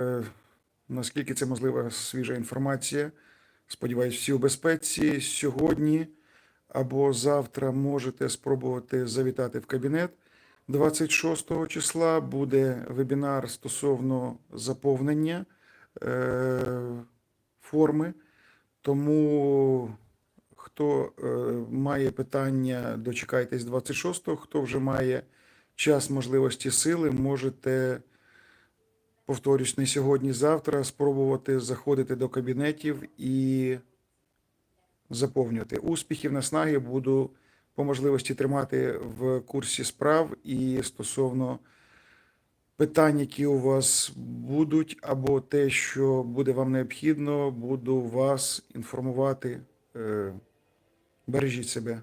Е, Наскільки це можлива свіжа інформація? Сподіваюсь, всі у безпеці. Сьогодні або завтра можете спробувати завітати в кабінет. 26 числа буде вебінар стосовно заповнення е, форми. Тому хто е, має питання, дочекайтесь 26-го. Хто вже має час, можливості, сили, можете повторюсь, не сьогодні, завтра спробувати заходити до кабінетів і заповнювати. Успіхів, наснаги буду по можливості тримати в курсі справ і стосовно питань, які у вас будуть, або те, що буде вам необхідно, буду вас інформувати. Е, Бережіть себе.